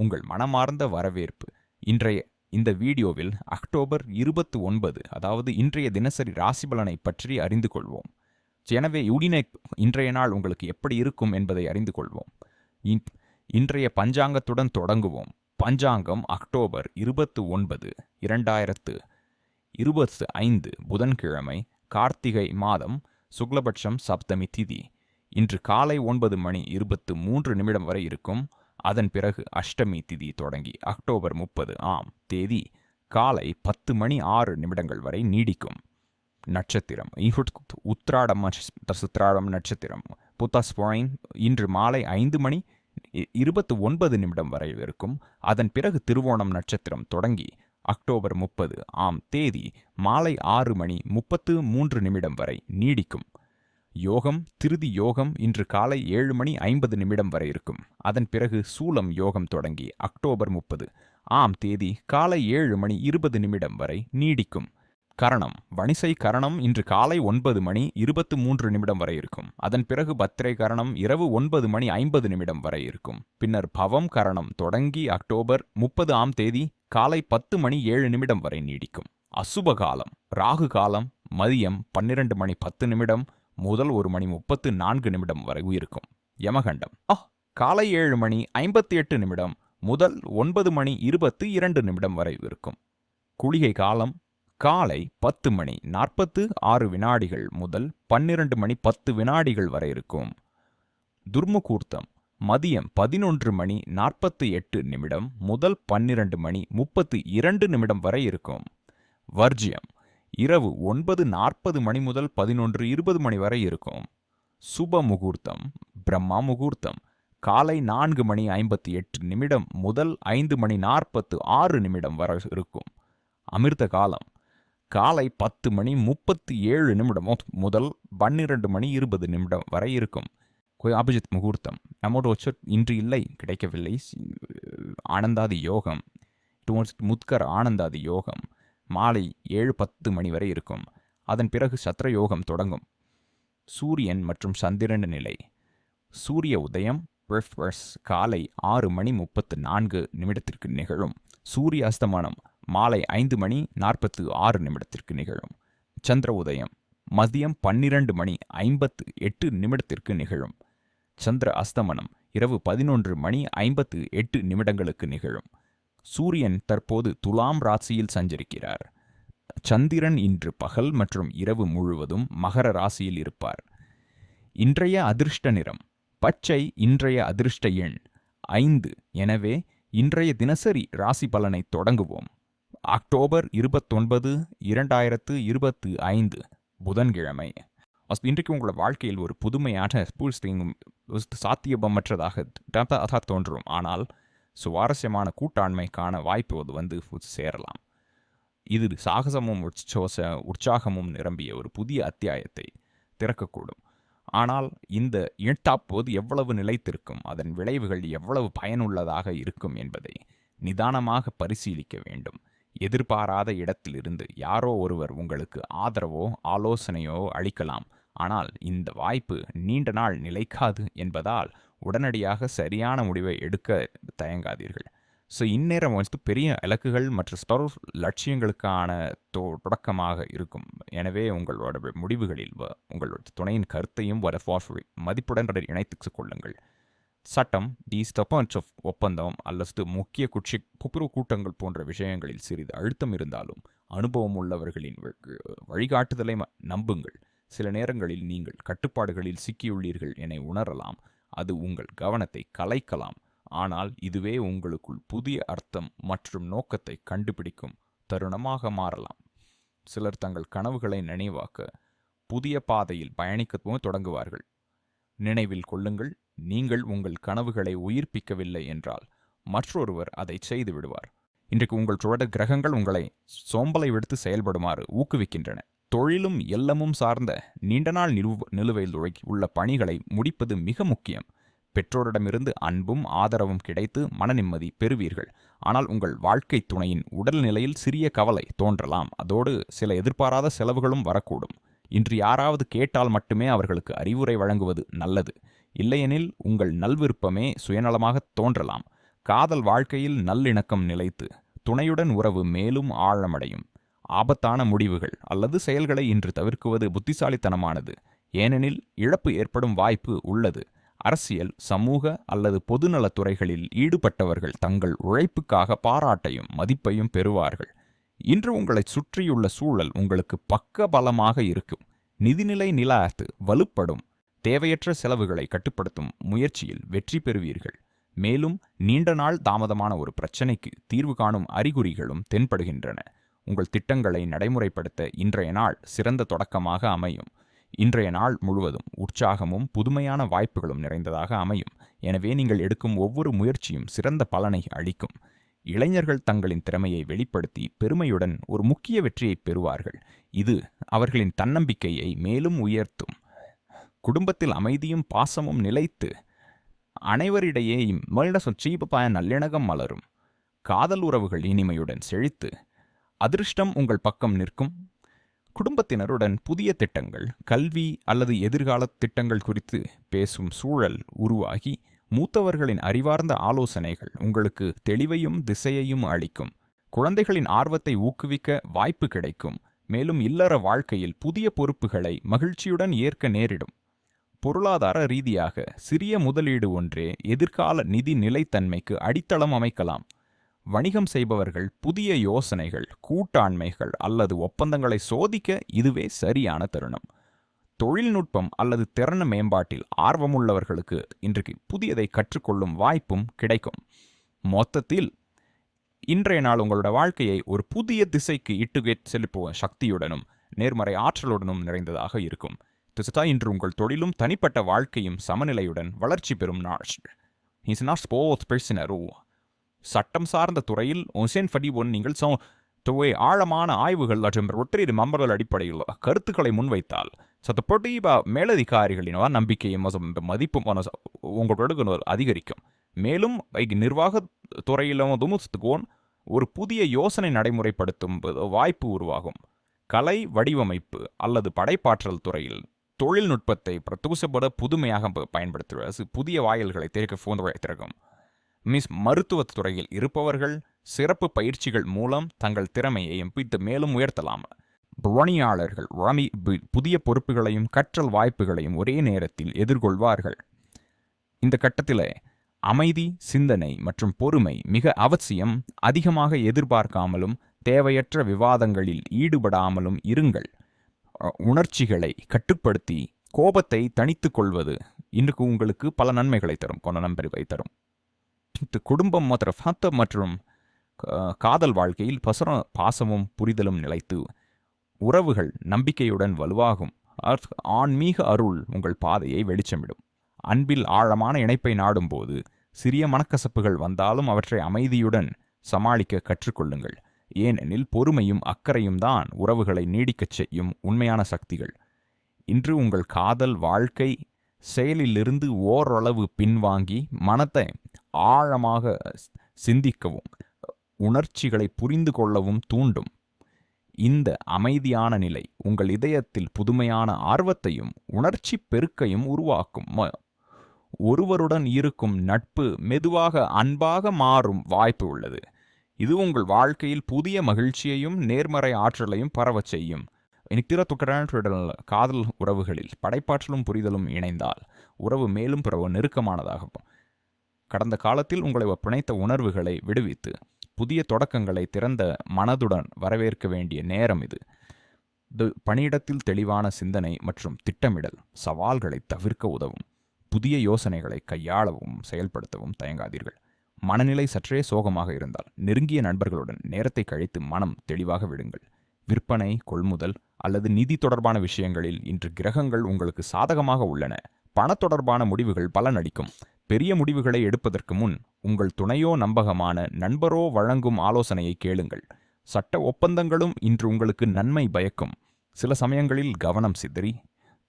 உங்கள் மனமார்ந்த வரவேற்பு. இன்றைய இந்த வீடியோவில் அக்டோபர் இருபத்தி ஒன்பது அதாவது இன்றைய தினசரி ராசி பலனை பற்றி அறிந்து கொள்வோம். எனவே உடினை இன்றைய நாள் உங்களுக்கு எப்படி இருக்கும் என்பதை அறிந்து கொள்வோம். இன்றைய பஞ்சாங்கத்துடன் தொடங்குவோம். பஞ்சாங்கம் அக்டோபர் இருபத்து ஒன்பது இரண்டாயிரத்து இருபத்து ஐந்து புதன்கிழமை கார்த்திகை மாதம் சுக்லபட்சம் சப்தமி திதி. இன்று காலை ஒன்பது மணி இருபத்து மூன்று நிமிடம் வரை இருக்கும். அதன் பிறகு அஷ்டமி திதி தொடங்கி அக்டோபர் முப்பது ஆம் தேதி காலை பத்து மணி ஆறு நிமிடங்கள் வரை நீடிக்கும். நட்சத்திரம் உத்ராடம் சுத்ராடம் நட்சத்திரம் புத்தாஸ் இன்று மாலை ஐந்து மணி இருபத்து ஒன்பது நிமிடம் வரை இருக்கும். அதன் பிறகு திருவோணம் நட்சத்திரம் தொடங்கி அக்டோபர் முப்பது ஆம் தேதி மாலை ஆறு மணி முப்பத்து மூன்று நிமிடம் வரை நீடிக்கும். யோகம் திருதி யோகம் இன்று காலை ஏழு மணி ஐம்பது நிமிடம் வரை இருக்கும். அதன் பிறகு சூலம் யோகம் தொடங்கி அக்டோபர் முப்பது. ஆம் தேதி காலை ஏழு மணி இருபது நிமிடம் வரை நீடிக்கும். கரணம் வணிசை கரணம் இன்று காலை ஒன்பது மணி இருபத்து மூன்று நிமிடம் வரை இருக்கும். அதன் பிறகு பத்திரை கரணம் இரவு ஒன்பது மணி ஐம்பது நிமிடம் வரை இருக்கும். பின்னர் பவம் கரணம் தொடங்கி அக்டோபர் முப்பது ஆம் தேதி காலை பத்து மணி ஏழு நிமிடம் வரை நீடிக்கும். அசுப காலம் ராகு காலம் மதியம் பன்னிரண்டு மணி பத்து நிமிடம் முதல் ஒரு மணி முப்பத்து நான்கு நிமிடம் வரை இருக்கும் யமகண்டம். ஆ காலை ஏழு மணி ஐம்பத்தி எட்டு நிமிடம் முதல் ஒன்பது மணி இருபத்து இரண்டு நிமிடம் வரை இருக்கும். குளிகை காலம் காலை பத்து மணி நாற்பத்து ஆறு வினாடிகள் முதல் பன்னிரண்டு மணி பத்து வினாடிகள் வரை இருக்கும். துர்முகூர்த்தம் மதியம் பதினொன்று மணி நாற்பத்து எட்டு நிமிடம் முதல் பன்னிரண்டு மணி முப்பத்து இரண்டு நிமிடம் வரை இருக்கும். வர்ஜியம் இரவு ஒன்பது நாற்பது மணி முதல் பதினொன்று இருபது மணி வரை இருக்கும். சுப முகூர்த்தம் பிரம்மா முகூர்த்தம். காலை நான்கு மணி ஐம்பத்தி எட்டு நிமிடம் முதல் ஐந்து மணி நாற்பத்து ஆறு நிமிடம் வரை இருக்கும். அமிர்த காலம் காலை பத்து மணி முப்பத்தி ஏழு நிமிடம் முதல் பன்னிரண்டு மணி இருபது நிமிடம் வரை இருக்கும். கோய் அபிஜித் முகூர்த்தம். நம்மோட வச்சு இன்று இல்லை கிடைக்கவில்லை. ஆனந்தாதி யோகம். டுவோர்ட்ஸ் முத்கர் ஆனந்தாதி யோகம். மாலை ஏழு பத்து மணி வரை இருக்கும். அதன் பிறகு சத்திரயோகம் தொடங்கும். சூரியன் மற்றும் சந்திரன் நிலை. சூரிய உதயம் பிரிஃபர்ஸ் காலை ஆறு மணி முப்பத்து நான்கு நிமிடத்திற்கு நிகழும். சூரிய அஸ்தமனம் மாலை ஐந்து மணி நாற்பத்து ஆறு நிமிடத்திற்கு நிகழும். சந்திர உதயம் மதியம் பன்னிரண்டு மணி ஐம்பத்து எட்டு நிமிடத்திற்கு நிகழும். சந்திர அஸ்தமனம் இரவு பதினொன்று மணி ஐம்பத்து எட்டு நிமிடங்களுக்கு நிகழும். சூரியன் தற்போது துலாம் ராசியில் சஞ்சரிக்கிறார். சந்திரன் இன்று பகல் மற்றும் இரவு முழுவதும் மகர ராசியில் இருப்பார். இன்றைய அதிர்ஷ்ட நிறம் பச்சை இன்றைய அதிர்ஷ்ட எண் ஐந்து. எனவே இன்றைய தினசரி ராசி பலனை தொடங்குவோம். அக்டோபர் இருபத்தொன்பது இரண்டாயிரத்து இருபத்து ஐந்து புதன்கிழமை. இன்றைக்கு உங்களோட வாழ்க்கையில் ஒரு புதுமையான பூஸ்திங்கும் சாத்தியமற்றதாக அதாக தோன்றும். ஆனால் சுவாரஸ்யமான கூட்டாண்மைக்கான வாய்ப்பு அது வந்து சேரலாம். இது சாகசமும் உற்சோச உற்சாகமும் நிரம்பிய ஒரு புதிய அத்தியாயத்தை திறக்கக்கூடும். ஆனால் இந்த இட்டாப்போது எவ்வளவு நிலைத்திருக்கும் அதன் விளைவுகள் எவ்வளவு பயனுள்ளதாக இருக்கும் என்பதை நிதானமாக பரிசீலிக்க வேண்டும். எதிர்பாராத இடத்திலிருந்து யாரோ ஒருவர் உங்களுக்கு ஆதரவோ ஆலோசனையோ அளிக்கலாம். ஆனால் இந்த வாய்ப்பு நீண்ட நாள் நிலைக்காது என்பதால் உடனடியாக சரியான முடிவை எடுக்க தயங்காதீர்கள். ஸோ இந்நேரம் வந்து பெரிய இலக்குகள் மற்றும் ஸ்டோர் லட்சியங்களுக்கான தொ- தொடக்கமாக இருக்கும். எனவே உங்களோட முடிவுகளில் வ- உங்களோட துணையின் கருத்தையும் வர ஃபார்ஃபை மதிப்புடன் இணைத்து கொள்ளுங்கள். சட்டம் தி ஸ்டப்பன்ஸ் ஆஃப் ஒப்பந்தம் அல்லது முக்கிய குட்சி குப்புறவு கூட்டங்கள் போன்ற விஷயங்களில் சிறிது அழுத்தம் இருந்தாலும் அனுபவம் உள்ளவர்களின் வழிகாட்டுதலை நம்புங்கள். சில நேரங்களில் நீங்கள் கட்டுப்பாடுகளில் சிக்கியுள்ளீர்கள் என உணரலாம். அது உங்கள் கவனத்தை கலைக்கலாம். ஆனால் இதுவே உங்களுக்குள் புதிய அர்த்தம் மற்றும் நோக்கத்தை கண்டுபிடிக்கும் தருணமாக மாறலாம். சிலர் தங்கள் கனவுகளை நினைவாக்க புதிய பாதையில் பயணிக்கவும் தொடங்குவார்கள். நினைவில் கொள்ளுங்கள் நீங்கள் உங்கள் கனவுகளை உயிர்ப்பிக்கவில்லை என்றால் மற்றொருவர் அதை செய்து விடுவார். இன்றைக்கு உங்கள் சுவட கிரகங்கள் உங்களை சோம்பலை விடுத்து செயல்படுமாறு ஊக்குவிக்கின்றன. தொழிலும் எல்லமும் சார்ந்த நீண்ட நாள் நிலு நிலுவையில் உள்ள பணிகளை முடிப்பது மிக முக்கியம். பெற்றோரிடமிருந்து அன்பும் ஆதரவும் கிடைத்து மன நிம்மதி பெறுவீர்கள். ஆனால் உங்கள் வாழ்க்கை துணையின் உடல்நிலையில் சிறிய கவலை தோன்றலாம். அதோடு சில எதிர்பாராத செலவுகளும் வரக்கூடும். இன்று யாராவது கேட்டால் மட்டுமே அவர்களுக்கு அறிவுரை வழங்குவது நல்லது. இல்லையெனில் உங்கள் நல்விருப்பமே சுயநலமாக தோன்றலாம். காதல் வாழ்க்கையில் நல்லிணக்கம் நிலைத்து துணையுடன் உறவு மேலும் ஆழமடையும். ஆபத்தான முடிவுகள் அல்லது செயல்களை இன்று தவிர்க்குவது புத்திசாலித்தனமானது. ஏனெனில் இழப்பு ஏற்படும் வாய்ப்பு உள்ளது. அரசியல் சமூக அல்லது பொதுநலத் துறைகளில் ஈடுபட்டவர்கள் தங்கள் உழைப்புக்காக பாராட்டையும் மதிப்பையும் பெறுவார்கள். இன்று உங்களைச் சுற்றியுள்ள சூழல் உங்களுக்கு பக்க பலமாக இருக்கும். நிதிநிலை நிலாத்து வலுப்படும். தேவையற்ற செலவுகளை கட்டுப்படுத்தும் முயற்சியில் வெற்றி பெறுவீர்கள். மேலும் நீண்ட நாள் தாமதமான ஒரு பிரச்சனைக்கு தீர்வு காணும் அறிகுறிகளும் தென்படுகின்றன. உங்கள் திட்டங்களை நடைமுறைப்படுத்த இன்றைய நாள் சிறந்த தொடக்கமாக அமையும். இன்றைய நாள் முழுவதும் உற்சாகமும் புதுமையான வாய்ப்புகளும் நிறைந்ததாக அமையும். எனவே நீங்கள் எடுக்கும் ஒவ்வொரு முயற்சியும் சிறந்த பலனை அளிக்கும். இளைஞர்கள் தங்களின் திறமையை வெளிப்படுத்தி பெருமையுடன் ஒரு முக்கிய வெற்றியை பெறுவார்கள். இது அவர்களின் தன்னம்பிக்கையை மேலும் உயர்த்தும். குடும்பத்தில் அமைதியும் பாசமும் நிலைத்து அனைவரிடையேயும் மல்ட சொச்சீபப்பாய நல்லிணகம் மலரும். காதல் உறவுகள் இனிமையுடன் செழித்து அதிர்ஷ்டம் உங்கள் பக்கம் நிற்கும். குடும்பத்தினருடன் புதிய திட்டங்கள் கல்வி அல்லது எதிர்கால திட்டங்கள் குறித்து பேசும் சூழல் உருவாகி மூத்தவர்களின் அறிவார்ந்த ஆலோசனைகள் உங்களுக்கு தெளிவையும் திசையையும் அளிக்கும். குழந்தைகளின் ஆர்வத்தை ஊக்குவிக்க வாய்ப்பு கிடைக்கும். மேலும் இல்லற வாழ்க்கையில் புதிய பொறுப்புகளை மகிழ்ச்சியுடன் ஏற்க நேரிடும். பொருளாதார ரீதியாக சிறிய முதலீடு ஒன்றே எதிர்கால நிதி நிலைத்தன்மைக்கு அடித்தளம் அமைக்கலாம். வணிகம் செய்பவர்கள் புதிய யோசனைகள் கூட்டாண்மைகள் அல்லது ஒப்பந்தங்களை சோதிக்க இதுவே சரியான தருணம். தொழில்நுட்பம் அல்லது திறன மேம்பாட்டில் ஆர்வமுள்ளவர்களுக்கு இன்றைக்கு புதியதை கற்றுக்கொள்ளும் வாய்ப்பும் கிடைக்கும். மொத்தத்தில் இன்றைய நாள் உங்களோட வாழ்க்கையை ஒரு புதிய திசைக்கு இட்டுகே செலுப்புவ சக்தியுடனும் நேர்மறை ஆற்றலுடனும் நிறைந்ததாக இருக்கும். திசுதா இன்று உங்கள் தொழிலும் தனிப்பட்ட வாழ்க்கையும் சமநிலையுடன் வளர்ச்சி பெறும் நாள். இஸ் நாட் ஸ்போர்ட்ஸ் பெர்சினரோ சட்டம் சார்ந்த துறையில் ஒசேன் ஃபடி ஒன் நீங்கள் சோ தொகை ஆழமான ஆய்வுகள் மற்றும் ஒற்றையீடு மம்பர்கள் அடிப்படையில் கருத்துக்களை முன்வைத்தால் சத்த பொட்டிபா மேலதிகாரிகளின் நம்பிக்கையும் மதிப்பும் உங்களோட அதிகரிக்கும். மேலும் நிர்வாக துறையிலும் துமுத்துக்கோன் ஒரு புதிய யோசனை நடைமுறைப்படுத்தும் வாய்ப்பு உருவாகும். கலை வடிவமைப்பு அல்லது படைப்பாற்றல் துறையில் தொழில்நுட்பத்தை பிரதூசப்பட புதுமையாக பயன்படுத்துவது புதிய வாயில்களை திறக்க போன்ற திறக்கும். மிஸ் மருத்துவத் துறையில் இருப்பவர்கள் சிறப்பு பயிற்சிகள் மூலம் தங்கள் திறமையை எம்பித்து மேலும் உயர்த்தலாம். பணியாளர்கள் ரமி புதிய பொறுப்புகளையும் கற்றல் வாய்ப்புகளையும் ஒரே நேரத்தில் எதிர்கொள்வார்கள். இந்த கட்டத்தில் அமைதி சிந்தனை மற்றும் பொறுமை மிக அவசியம். அதிகமாக எதிர்பார்க்காமலும் தேவையற்ற விவாதங்களில் ஈடுபடாமலும் இருங்கள். உணர்ச்சிகளை கட்டுப்படுத்தி கோபத்தை தனித்துக் கொள்வது இன்றுக்கு உங்களுக்கு பல நன்மைகளை தரும் கொண்ட நம்பரிவை தரும். குடும்பம் மற்றும் மற்றும் காதல் வாழ்க்கையில் பசுர பாசமும் புரிதலும் நிலைத்து உறவுகள் நம்பிக்கையுடன் வலுவாகும். ஆன்மீக அருள் உங்கள் பாதையை வெளிச்சமிடும். அன்பில் ஆழமான இணைப்பை நாடும்போது சிறிய மனக்கசப்புகள் வந்தாலும் அவற்றை அமைதியுடன் சமாளிக்க கற்றுக்கொள்ளுங்கள். ஏனெனில் பொறுமையும் அக்கறையும் தான் உறவுகளை நீடிக்கச் செய்யும் உண்மையான சக்திகள். இன்று உங்கள் காதல் வாழ்க்கை செயலிலிருந்து ஓரளவு பின்வாங்கி மனத்தை ஆழமாக சிந்திக்கவும் உணர்ச்சிகளை புரிந்து கொள்ளவும் தூண்டும். இந்த அமைதியான நிலை உங்கள் இதயத்தில் புதுமையான ஆர்வத்தையும் உணர்ச்சி பெருக்கையும் உருவாக்கும். ஒருவருடன் இருக்கும் நட்பு மெதுவாக அன்பாக மாறும் வாய்ப்பு உள்ளது. இது உங்கள் வாழ்க்கையில் புதிய மகிழ்ச்சியையும் நேர்மறை ஆற்றலையும் பரவச் செய்யும். நித்திர துக்கரான காதல் உறவுகளில் படைப்பாற்றலும் புரிதலும் இணைந்தால் உறவு மேலும் பிறவு நெருக்கமானதாகும். கடந்த காலத்தில் உங்களை பிணைத்த உணர்வுகளை விடுவித்து புதிய தொடக்கங்களை திறந்த மனதுடன் வரவேற்க வேண்டிய நேரம் இது பணியிடத்தில் தெளிவான சிந்தனை மற்றும் திட்டமிடல் சவால்களை தவிர்க்க உதவும். புதிய யோசனைகளை கையாளவும் செயல்படுத்தவும் தயங்காதீர்கள். மனநிலை சற்றே சோகமாக இருந்தால் நெருங்கிய நண்பர்களுடன் நேரத்தை கழித்து மனம் தெளிவாக விடுங்கள். விற்பனை கொள்முதல் அல்லது நிதி தொடர்பான விஷயங்களில் இன்று கிரகங்கள் உங்களுக்கு சாதகமாக உள்ளன. பண தொடர்பான முடிவுகள் பலனளிக்கும். பெரிய முடிவுகளை எடுப்பதற்கு முன் உங்கள் துணையோ நம்பகமான நண்பரோ வழங்கும் ஆலோசனையை கேளுங்கள். சட்ட ஒப்பந்தங்களும் இன்று உங்களுக்கு நன்மை பயக்கும். சில சமயங்களில் கவனம் சிதறி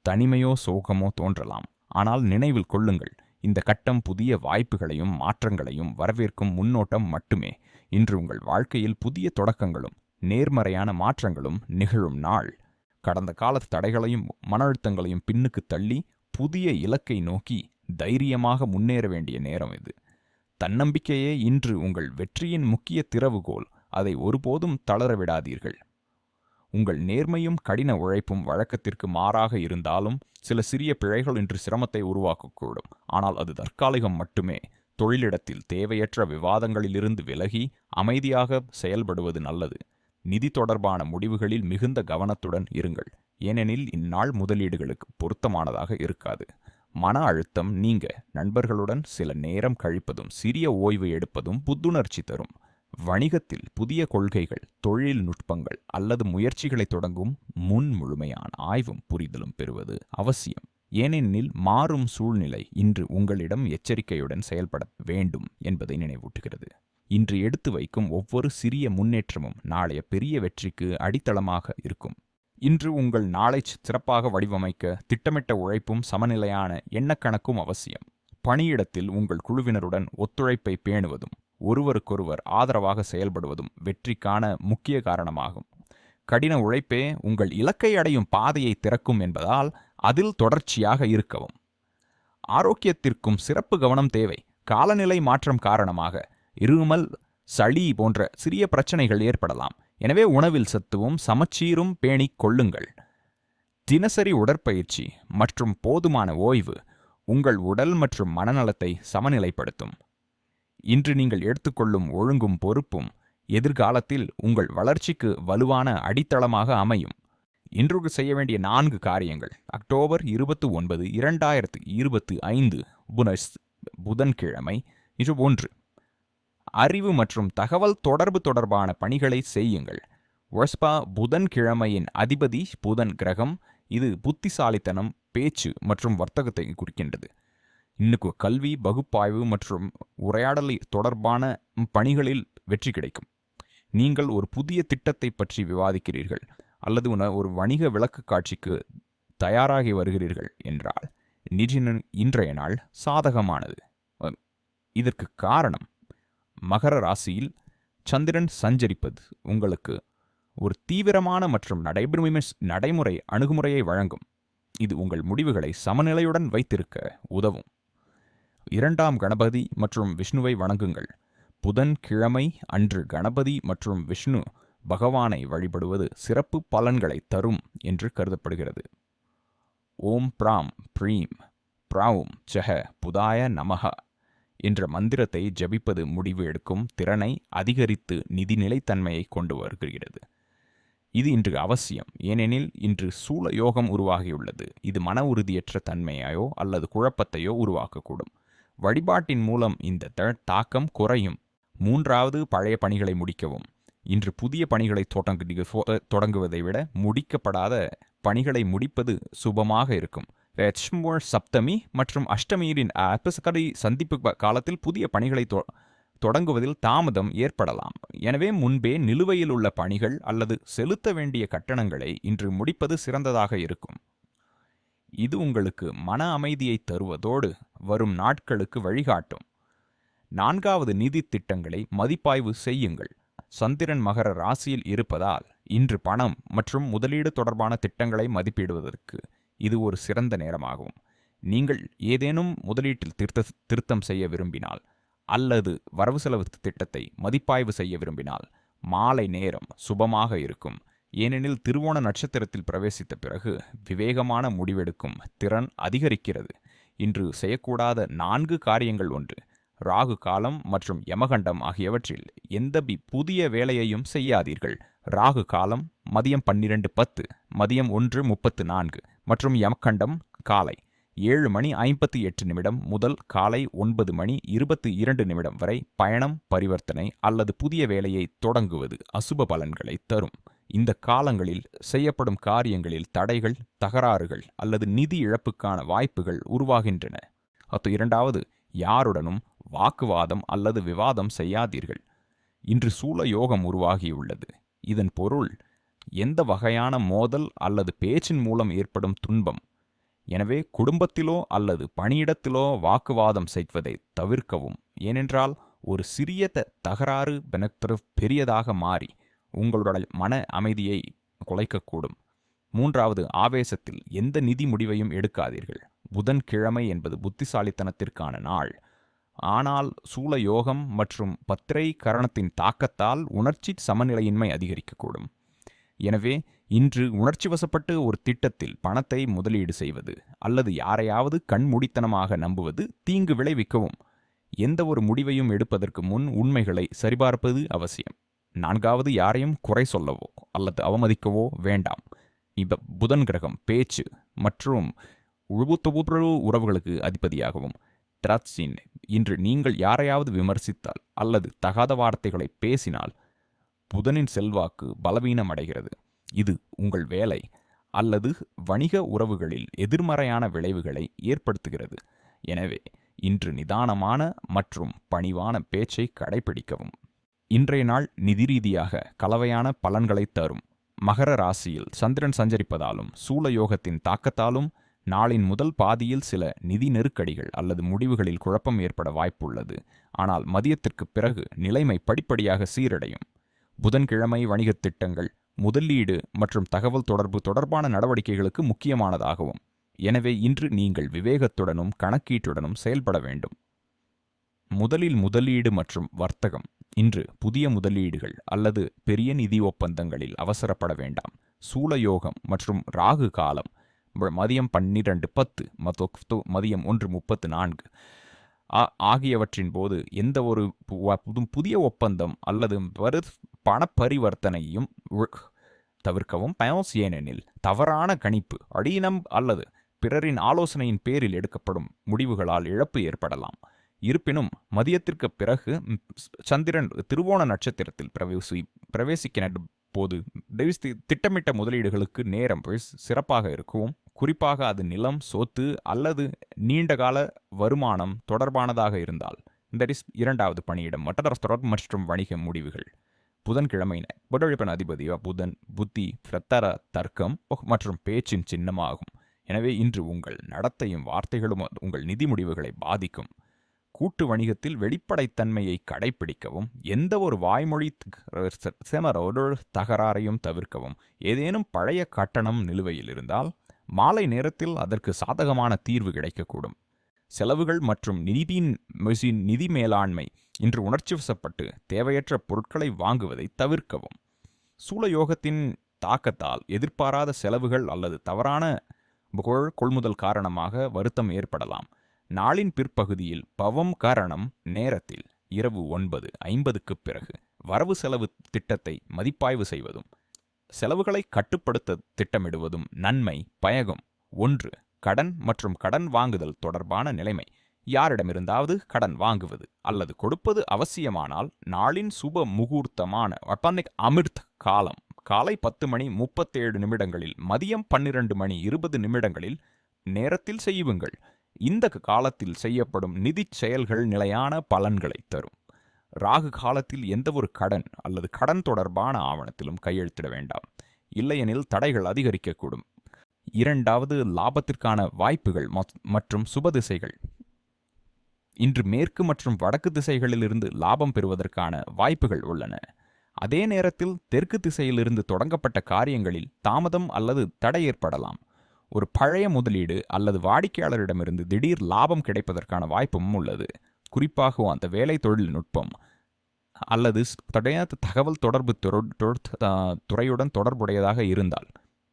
தனிமையோ சோகமோ தோன்றலாம். ஆனால் நினைவில் கொள்ளுங்கள் இந்த கட்டம் புதிய வாய்ப்புகளையும் மாற்றங்களையும் வரவேற்கும் முன்னோட்டம் மட்டுமே. இன்று உங்கள் வாழ்க்கையில் புதிய தொடக்கங்களும் நேர்மறையான மாற்றங்களும் நிகழும் நாள். கடந்த கால தடைகளையும் மன அழுத்தங்களையும் பின்னுக்கு தள்ளி புதிய இலக்கை நோக்கி தைரியமாக முன்னேற வேண்டிய நேரம் இது. தன்னம்பிக்கையே இன்று உங்கள் வெற்றியின் முக்கிய திறவுகோல். அதை ஒருபோதும் தளர விடாதீர்கள். உங்கள் நேர்மையும் கடின உழைப்பும் வழக்கத்திற்கு மாறாக இருந்தாலும் சில சிறிய பிழைகள் இன்று சிரமத்தை உருவாக்கக்கூடும். ஆனால் அது தற்காலிகம் மட்டுமே. தொழிலிடத்தில் தேவையற்ற விவாதங்களிலிருந்து விலகி அமைதியாக செயல்படுவது நல்லது. நிதி தொடர்பான முடிவுகளில் மிகுந்த கவனத்துடன் இருங்கள். ஏனெனில் இந்நாள் முதலீடுகளுக்கு பொருத்தமானதாக இருக்காது. மன அழுத்தம் நீங்க. நண்பர்களுடன் சில நேரம் கழிப்பதும் சிறிய ஓய்வு எடுப்பதும் புத்துணர்ச்சி தரும். வணிகத்தில் புதிய கொள்கைகள் தொழில்நுட்பங்கள் அல்லது முயற்சிகளை தொடங்கும் முன் முழுமையான ஆய்வும் புரிதலும் பெறுவது அவசியம். ஏனெனில் மாறும் சூழ்நிலை இன்று உங்களிடம் எச்சரிக்கையுடன் செயல்பட வேண்டும் என்பதை நினைவூட்டுகிறது. இன்று எடுத்து வைக்கும் ஒவ்வொரு சிறிய முன்னேற்றமும் நாளைய பெரிய வெற்றிக்கு அடித்தளமாக இருக்கும். இன்று உங்கள் நாளை சிறப்பாக வடிவமைக்க திட்டமிட்ட உழைப்பும் சமநிலையான எண்ணக்கணக்கும் அவசியம். பணியிடத்தில் உங்கள் குழுவினருடன் ஒத்துழைப்பை பேணுவதும் ஒருவருக்கொருவர் ஆதரவாக செயல்படுவதும் வெற்றிக்கான முக்கிய காரணமாகும். கடின உழைப்பே உங்கள் இலக்கை அடையும் பாதையை திறக்கும் என்பதால் அதில் தொடர்ச்சியாக இருக்கவும். ஆரோக்கியத்திற்கும் சிறப்பு கவனம் தேவை. காலநிலை மாற்றம் காரணமாக இருமல் சளி போன்ற சிறிய பிரச்சனைகள் ஏற்படலாம். எனவே உணவில் சத்துவும் சமச்சீரும் பேணிக் கொள்ளுங்கள். தினசரி உடற்பயிற்சி மற்றும் போதுமான ஓய்வு உங்கள் உடல் மற்றும் மனநலத்தை சமநிலைப்படுத்தும். இன்று நீங்கள் எடுத்துக்கொள்ளும் ஒழுங்கும் பொறுப்பும் எதிர்காலத்தில் உங்கள் வளர்ச்சிக்கு வலுவான அடித்தளமாக அமையும். இன்று செய்ய வேண்டிய நான்கு காரியங்கள். அக்டோபர் இருபத்தி ஒன்பது இரண்டாயிரத்து இருபத்தி ஐந்து புனஸ் புதன்கிழமை. இது ஒன்று. அறிவு மற்றும் தகவல் தொடர்பு தொடர்பான பணிகளை செய்யுங்கள். ஒஸ்பா புதன் கிழமையின் அதிபதி புதன் கிரகம் இது புத்திசாலித்தனம் பேச்சு மற்றும் வர்த்தகத்தை குறிக்கின்றது. இன்னுக்கு கல்வி பகுப்பாய்வு மற்றும் உரையாடலை தொடர்பான பணிகளில் வெற்றி கிடைக்கும். நீங்கள் ஒரு புதிய திட்டத்தை பற்றி விவாதிக்கிறீர்கள் அல்லது ஒரு வணிக விளக்கு காட்சிக்கு தயாராகி வருகிறீர்கள் என்றால் நிதி இன்றைய நாள் சாதகமானது. இதற்கு காரணம் மகர ராசியில் சந்திரன் சஞ்சரிப்பது உங்களுக்கு ஒரு தீவிரமான மற்றும் நடைமுறை நடைமுறை அணுகுமுறையை வழங்கும். இது உங்கள் முடிவுகளை சமநிலையுடன் வைத்திருக்க உதவும். இரண்டாம் கணபதி மற்றும் விஷ்ணுவை வணங்குங்கள். புதன் கிழமை அன்று கணபதி மற்றும் விஷ்ணு பகவானை வழிபடுவது சிறப்பு பலன்களை தரும் என்று கருதப்படுகிறது. ஓம் பிராம் பிரீம் பிராவும் செஹ புதாய நமக என்ற மந்திரத்தை ஜபிப்பது முடிவு எடுக்கும் திறனை அதிகரித்து நிதி நிலைத்தன்மையை கொண்டு வருகிறது. இது இன்று அவசியம். ஏனெனில் இன்று சூழ யோகம் உருவாகியுள்ளது. இது மன உறுதியற்ற தன்மையோ அல்லது குழப்பத்தையோ உருவாக்கக்கூடும். வழிபாட்டின் மூலம் இந்த தாக்கம் குறையும். மூன்றாவது பழைய பணிகளை முடிக்கவும். இன்று புதிய பணிகளை தொடங்குவதை விட முடிக்கப்படாத பணிகளை முடிப்பது சுபமாக இருக்கும். சப்தமி மற்றும் அஷ்டமியின் அபிசகரி சந்திப்பு காலத்தில் புதிய பணிகளை தொடங்குவதில் தாமதம் ஏற்படலாம். எனவே முன்பே நிலுவையில் உள்ள பணிகள் அல்லது செலுத்த வேண்டிய கட்டணங்களை இன்று முடிப்பது சிறந்ததாக இருக்கும். இது உங்களுக்கு மன அமைதியை தருவதோடு வரும் நாட்களுக்கு வழிகாட்டும். நான்காவது நிதி திட்டங்களை மதிப்பாய்வு செய்யுங்கள். சந்திரன் மகர ராசியில் இருப்பதால் இன்று பணம் மற்றும் முதலீடு தொடர்பான திட்டங்களை மதிப்பிடுவதற்கு இது ஒரு சிறந்த நேரமாகும். நீங்கள் ஏதேனும் முதலீட்டில் திருத்த திருத்தம் செய்ய விரும்பினால் அல்லது வரவு செலவு திட்டத்தை மதிப்பாய்வு செய்ய விரும்பினால் மாலை நேரம் சுபமாக இருக்கும். ஏனெனில் திருவோண நட்சத்திரத்தில் பிரவேசித்த பிறகு விவேகமான முடிவெடுக்கும் திறன் அதிகரிக்கிறது. இன்று செய்யக்கூடாத நான்கு காரியங்கள் ஒன்று. ராகு காலம் மற்றும் யமகண்டம் ஆகியவற்றில் எந்த புதிய வேலையையும் செய்யாதீர்கள். ராகு காலம் மதியம் பன்னிரண்டு பத்து மதியம் ஒன்று முப்பத்து நான்கு மற்றும் யமகண்டம் காலை ஏழு மணி ஐம்பத்தி எட்டு நிமிடம் முதல் காலை ஒன்பது மணி இருபத்தி இரண்டு நிமிடம் வரை பயணம் பரிவர்த்தனை அல்லது புதிய வேலையை தொடங்குவது அசுப பலன்களை தரும். இந்த காலங்களில் செய்யப்படும் காரியங்களில் தடைகள் தகராறுகள் அல்லது நிதி இழப்புக்கான வாய்ப்புகள் உருவாகின்றன. அத்து இரண்டாவது யாருடனும் வாக்குவாதம் அல்லது விவாதம் செய்யாதீர்கள். இன்று சூழ யோகம் உருவாகியுள்ளது. இதன் பொருள் எந்த வகையான மோதல் அல்லது பேச்சின் மூலம் ஏற்படும் துன்பம். எனவே குடும்பத்திலோ அல்லது பணியிடத்திலோ வாக்குவாதம் செய்வதை தவிர்க்கவும். ஏனென்றால் ஒரு சிறிய தகராறு பெரியதாக மாறி உங்களுடைய மன அமைதியை குலைக்கக்கூடும். மூன்றாவது ஆவேசத்தில் எந்த நிதி முடிவையும் எடுக்காதீர்கள். புதன்கிழமை என்பது புத்திசாலித்தனத்திற்கான நாள். ஆனால் சூல யோகம் மற்றும் பத்திரை கரணத்தின் தாக்கத்தால் உணர்ச்சி சமநிலையின்மை அதிகரிக்கக்கூடும். எனவே இன்று உணர்ச்சி வசப்பட்டு ஒரு திட்டத்தில் பணத்தை முதலீடு செய்வது அல்லது யாரையாவது கண்மூடித்தனமாக நம்புவது தீங்கு விளைவிக்கவும். எந்த ஒரு முடிவையும் எடுப்பதற்கு முன் உண்மைகளை சரிபார்ப்பது அவசியம். நான்காவது யாரையும் குறை சொல்லவோ அல்லது அவமதிக்கவோ வேண்டாம். இந்த புதன் கிரகம் பேச்சு மற்றும் உழுவுத்தொகுப்புறவு உறவுகளுக்கு அதிபதியாகவும் டிராட்சின் இன்று நீங்கள் யாரையாவது விமர்சித்தால் அல்லது தகாத வார்த்தைகளை பேசினால் புதனின் செல்வாக்கு பலவீனமடைகிறது. இது உங்கள் வேலை அல்லது வணிக உறவுகளில் எதிர்மறையான விளைவுகளை ஏற்படுத்துகிறது. எனவே இன்று நிதானமான மற்றும் பணிவான பேச்சை கடைபிடிக்கவும். இன்றைய நாள் நிதி ரீதியாக கலவையான பலன்களை தரும். மகர ராசியில் சந்திரன் சஞ்சரிப்பதாலும் சூலயோகத்தின் தாக்கத்தாலும் நாளின் முதல் பாதியில் சில நிதி நெருக்கடிகள் அல்லது முடிவுகளில் குழப்பம் ஏற்பட வாய்ப்புள்ளது. ஆனால் மதியத்திற்கு பிறகு நிலைமை படிப்படியாக சீரடையும். புதன்கிழமை வணிகத் திட்டங்கள் முதலீடு மற்றும் தகவல் தொடர்பு தொடர்பான நடவடிக்கைகளுக்கு முக்கியமானதாகவும் எனவே இன்று நீங்கள் விவேகத்துடனும் கணக்கீட்டுடனும் செயல்பட வேண்டும். முதலில் முதலீடு மற்றும் வர்த்தகம். இன்று புதிய முதலீடுகள் அல்லது பெரிய நிதி ஒப்பந்தங்களில் அவசரப்பட வேண்டாம். சூலயோகம் மற்றும் ராகு காலம் மதியம் பன்னிரண்டு பத்து மத்தொ மதியம் ஒன்று முப்பத்து நான்கு. ஆ- ஆகியவற்றின் போது எந்த ஒரு புதிய ஒப்பந்தம் அல்லது வரு பணப்பரிவர்த்தனையும் தவிர்க்கவும் பயன்ஸ் ஏனெனில் தவறான கணிப்பு அடீனம் அல்லது பிறரின் ஆலோசனையின் பேரில் எடுக்கப்படும் முடிவுகளால் இழப்பு ஏற்படலாம். இருப்பினும் மதியத்திற்கு பிறகு சந்திரன் திருவோண நட்சத்திரத்தில் பிரவேசி பிரவேசிக்கிற போது திட்டமிட்ட முதலீடுகளுக்கு நேரம் சிறப்பாக இருக்கவும் குறிப்பாக அது நிலம் சொத்து அல்லது நீண்டகால வருமானம் தொடர்பானதாக இருந்தால். தட் இஸ் இரண்டாவது பணியிடம். மற்ற தொடர் மற்றும் வணிக முடிவுகள். புதன்கிழமையின. புடழிப்பன் அதிபதி புதன் புத்தி பிரத்தர தர்க்கம் மற்றும் பேச்சின் சின்னமாகும். எனவே இன்று உங்கள் நடத்தையும் வார்த்தைகளும் உங்கள் நிதி முடிவுகளை பாதிக்கும். கூட்டு வணிகத்தில் வெளிப்படைத்தன்மையை கடைபிடிக்கவும் எந்த ஒரு வாய்மொழி செமரோடு தகராறையும் தவிர்க்கவும் ஏதேனும் பழைய கட்டணம் நிலுவையில் இருந்தால் மாலை நேரத்தில் அதற்கு சாதகமான தீர்வு கிடைக்கக்கூடும். செலவுகள் மற்றும் நிதியின் மெஷின் நிதி மேலாண்மை இன்று உணர்ச்சி வசப்பட்டு தேவையற்ற பொருட்களை வாங்குவதை தவிர்க்கவும். சூழயோகத்தின் தாக்கத்தால் எதிர்பாராத செலவுகள் அல்லது தவறான புகழ் கொள்முதல் காரணமாக வருத்தம் ஏற்படலாம். நாளின் பிற்பகுதியில் பவம் காரணம் நேரத்தில் இரவு ஒன்பது ஐம்பதுக்குப் பிறகு வரவு செலவு திட்டத்தை மதிப்பாய்வு செய்வதும் செலவுகளை கட்டுப்படுத்த திட்டமிடுவதும் நன்மை பயகம். ஒன்று கடன் மற்றும் கடன் வாங்குதல் தொடர்பான நிலைமை. யாரிடமிருந்தாவது கடன் வாங்குவது அல்லது கொடுப்பது அவசியமானால் நாளின் சுப முகூர்த்தமான வட்டானிக் அமிர்த் காலம் காலை பத்து மணி முப்பத்தேழு நிமிடங்களில் மதியம் பன்னிரண்டு மணி இருபது நிமிடங்களில் நேரத்தில் செய்யுங்கள். இந்த காலத்தில் செய்யப்படும் நிதிச் செயல்கள் நிலையான பலன்களை தரும். ராகு காலத்தில் எந்தவொரு கடன் அல்லது கடன் தொடர்பான ஆவணத்திலும் கையெழுத்திட வேண்டாம். இல்லையெனில் தடைகள் அதிகரிக்கக்கூடும். இரண்டாவது லாபத்திற்கான வாய்ப்புகள் மற்றும் சுபதிசைகள் இன்று மேற்கு மற்றும் வடக்கு திசைகளிலிருந்து லாபம் பெறுவதற்கான வாய்ப்புகள் உள்ளன. அதே நேரத்தில் தெற்கு திசையிலிருந்து தொடங்கப்பட்ட காரியங்களில் தாமதம் அல்லது தடை ஏற்படலாம். ஒரு பழைய முதலீடு அல்லது வாடிக்கையாளரிடமிருந்து திடீர் லாபம் கிடைப்பதற்கான வாய்ப்பும் உள்ளது. குறிப்பாக அந்த வேலை தொழில்நுட்பம் அல்லது தடையாத தகவல் தொடர்பு துறையுடன் தொடர்புடையதாக இருந்தால்.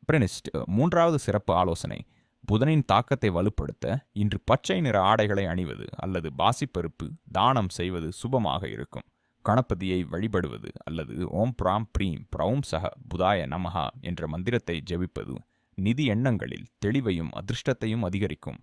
பிரினிஸ்ட் மூன்றாவது சிறப்பு ஆலோசனை புதனின் தாக்கத்தை வலுப்படுத்த இன்று பச்சை நிற ஆடைகளை அணிவது அல்லது பாசிப்பருப்பு தானம் செய்வது சுபமாக இருக்கும். கணபதியை வழிபடுவது அல்லது ஓம் பிராம் பிரீம் பிரௌம் சக புதாய நமஹா என்ற மந்திரத்தை ஜெபிப்பது நிதி எண்ணங்களில் தெளிவையும் அதிர்ஷ்டத்தையும் அதிகரிக்கும்.